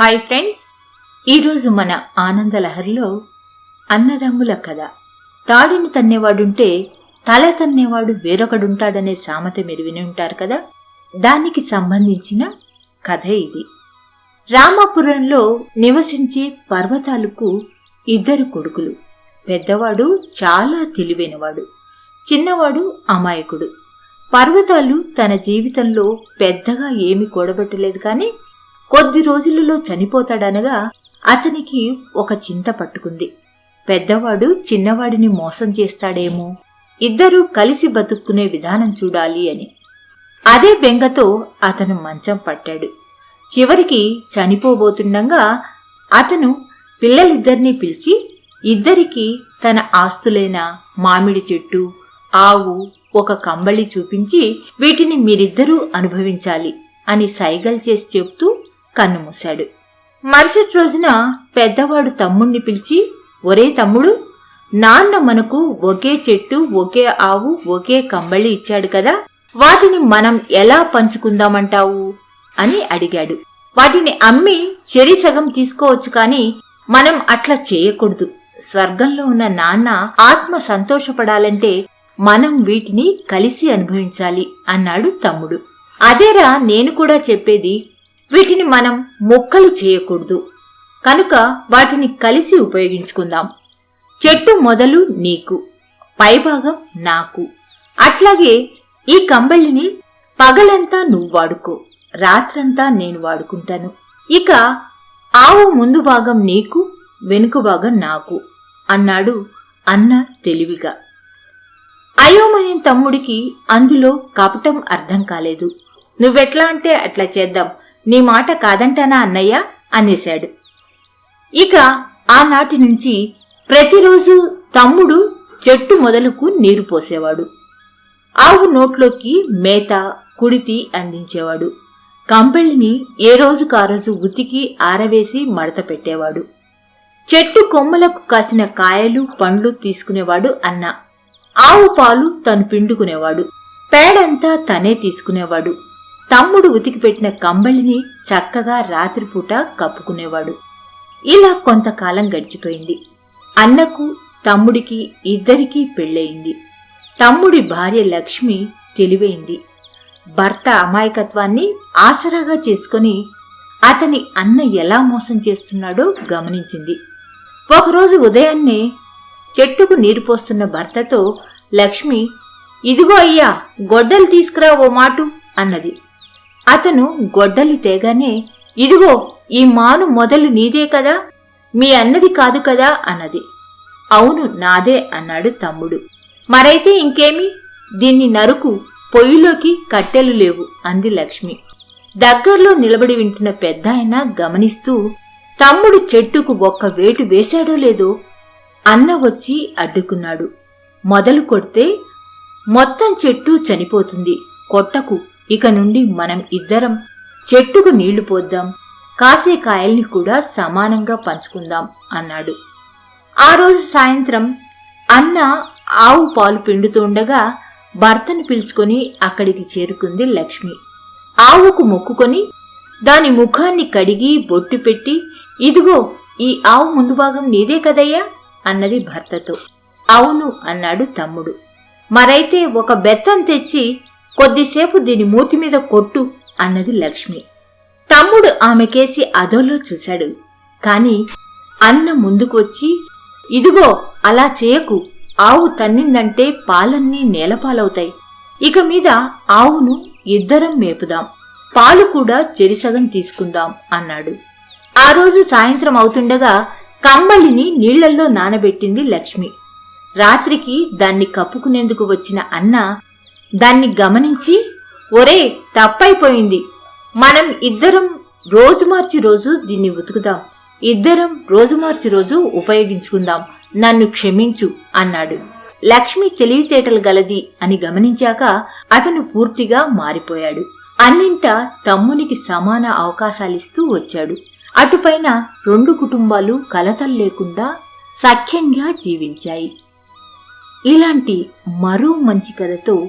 Hi friends. ఈరోజు మన ఆనందలహరిలో అన్నదమ్ముల కథ. తాడిని తన్నేవాడుంటే తల తన్నేవాడు వేరొకడుంటాడనే సామెత మీరు విని ఉంటారు కదా? దానికి సంబంధించిన కథ ఇది. రామాపురంలో నివసించే పర్వతాలకు ఇద్దరు కొడుకులు. పెద్దవాడు చాలా తెలివైనవాడు. చిన్నవాడు అమాయకుడు. పర్వతాలు తన జీవితంలో పెద్దగా ఏమి కూడబెట్టలేదు కానీ కొద్ది రోజులలో చనిపోతాడనగా అతనికి ఒక చింత పట్టుకుంది. పెద్దవాడు చిన్నవాడిని మోసం చేస్తాడేమో. ఇద్దరూ కలిసి బతుక్కునే విధానం చూడాలి అని. అదే బెంగతో అతను మంచం పట్టాడు. చివరికి చనిపోబోతుండగా అతను పిల్లలిద్దరినీ పిలిచి ఇద్దరికి తన ఆస్తులైన మామిడి చెట్టు ఆవు ఒక కంబళి చూపించి వీటిని మీరిద్దరూ అనుభవించాలి అని సైగల్ చేసి చెప్తూ కన్నుమూశాడు. మరుసటి రోజున పెద్దవాడు తమ్ముణ్ణి పిలిచి ఒరే తమ్ముడు నాన్న మనకు ఒకే చెట్టు ఒకే ఆవు ఒకే కంబళి ఇచ్చాడు కదా వాటిని మనం ఎలా పంచుకుందామంటావు? అని అడిగాడు. వాటిని అమ్మి చెరి సగం తీసుకోవచ్చు కాని మనం అట్లా చేయకూడదు. స్వర్గంలో ఉన్న నాన్న ఆత్మ సంతోషపడాలంటే మనం వీటిని కలిసి అనుభవించాలి అన్నాడు తమ్ముడు. అదేరా నేను కూడా చెప్పేది వీటిని మనం మొక్కలు చేయకూడదు. కనుక వాటిని కలిసి ఉపయోగించుకుందాం. చెట్టు మొదలు నీకు పైభాగం నాకు. అట్లాగే ఈ కంబళిని పగలంతా నువ్వు వాడుకో రాత్రంతా నేను వాడుకుంటాను. ఇక ఆవు ముందు భాగం నీకు వెనుక భాగం నాకు అన్నాడు అన్న తెలివిగా. అయోమయం తమ్ముడికి అందులో కపటం అర్థం కాలేదు. నువ్వెట్లా అంటే అట్లా చేద్దాం. నీ మాట కాదంటానా అన్నయ్య? అనేశాడు. ఇక ఆనాటి నుంచి ప్రతిరోజు తమ్ముడు చెట్టు మొదలుకు నీరు పోసేవాడు. ఆవు నోట్లోకి మేత కుడితి అందించేవాడు. కంపెళ్ళిని ఏ రోజుకు ఆ రోజు ఉతికి ఆరవేసి మడత పెట్టేవాడు. చెట్టు కొమ్మలకు కాసిన కాయలు పండ్లు తీసుకునేవాడు అన్న. ఆవు పాలు తను పిండుకునేవాడు. పేడంతా తనే తీసుకునేవాడు. తమ్ముడు ఉతికిపెట్టిన కంబళిని చక్కగా రాత్రిపూట కప్పుకునేవాడు. ఇలా కొంతకాలం గడిచిపోయింది. అన్నకు తమ్ముడికి ఇద్దరికీ పెళ్ళయింది. తమ్ముడి భార్య లక్ష్మి తెలివైంది. భర్త అమాయకత్వాన్ని ఆసరాగా చేసుకుని అతని అన్న ఎలా మోసం చేస్తున్నాడో గమనించింది. ఒకరోజు ఉదయాన్నే చెట్టుకు నీరు పోస్తున్న భర్తతో లక్ష్మి ఇదిగో అయ్యా గొడ్డలు తీసుకురా ఓ మాటు అన్నది. అతను గొడ్డలి తేగానే ఇదిగో ఈ మాను మొదలు నీదే కదా మీ అన్నది కాదు కదా అన్నది. అవును నాదే అన్నాడు తమ్ముడు. మరైతే ఇంకేమి? దీన్ని నరుకు పొయ్యిలోకి కట్టెలు లేవు అంది లక్ష్మి. దగ్గర్లో నిలబడి వింటున్న పెద్ద గమనిస్తూ తమ్ముడు చెట్టుకు ఒక్క వేటు వేశాడో లేదో? అన్న వచ్చి అడ్డుకున్నాడు. మొదలు కొడితే మొత్తం చెట్టు చనిపోతుంది కొట్టకు ఇక నుండి మనం ఇద్దరం చెట్టుకు నీళ్ళు పోద్దాం. కాసే కాయల్ని కూడా సమానంగా పంచుకుందాం అన్నాడు. ఆ రోజు సాయంత్రం అన్న ఆవు పాలు పిండుతుండగా భర్తను పిలుచుకొని అక్కడికి చేరుకుంది లక్ష్మి. ఆవుకు మొక్కుకొని దాని ముఖాన్ని కడిగి బొట్టు పెట్టి ఇదిగో ఈ ఆవు ముందు భాగం నీదే కదయ్యా? అన్నది భర్తతో. అవును అన్నాడు తమ్ముడు. మరైతే ఒక బెత్తం తెచ్చి కొద్దిసేపు దీని మూతి మీద కొట్టు అన్నది లక్ష్మి. తమ్ముడు ఆమెకేసి అదోలో చూశాడు. కాని అన్న ముందుకు వచ్చి ఇదిగో అలా చేయకు ఆవు తన్నిందంటే పాలన్నీ నేలపాలవుతాయి. ఇక మీద ఆవును ఇద్దరం మేపుదాం. పాలు కూడా చెరిసగం తీసుకుందాం అన్నాడు. ఆ రోజు సాయంత్రం అవుతుండగా కమ్మలిని నీళ్ళల్లో నానబెట్టింది లక్ష్మి. రాత్రికి దాన్ని కప్పుకునేందుకు వచ్చిన అన్న దాన్ని గమనించి ఒరే తప్పైపోయింది. మనం ఇద్దరం రోజు మార్చి రోజు దీన్ని ఉతుకుదాం. ఇద్దరం రోజు మార్చి రోజు ఉపయోగించుకుందాం. నన్ను క్షమించు అన్నాడు. లక్ష్మి తెలివితేటలు గలది అని గమనించాక అతను పూర్తిగా మారిపోయాడు. అన్నింట తమ్మునికి సమాన అవకాశాలిస్తూ వచ్చాడు. అటుపైన రెండు కుటుంబాలు కలతలు లేకుండా సఖ్యంగా జీవించాయి. ఇలాంటి మరో మంచి కథతో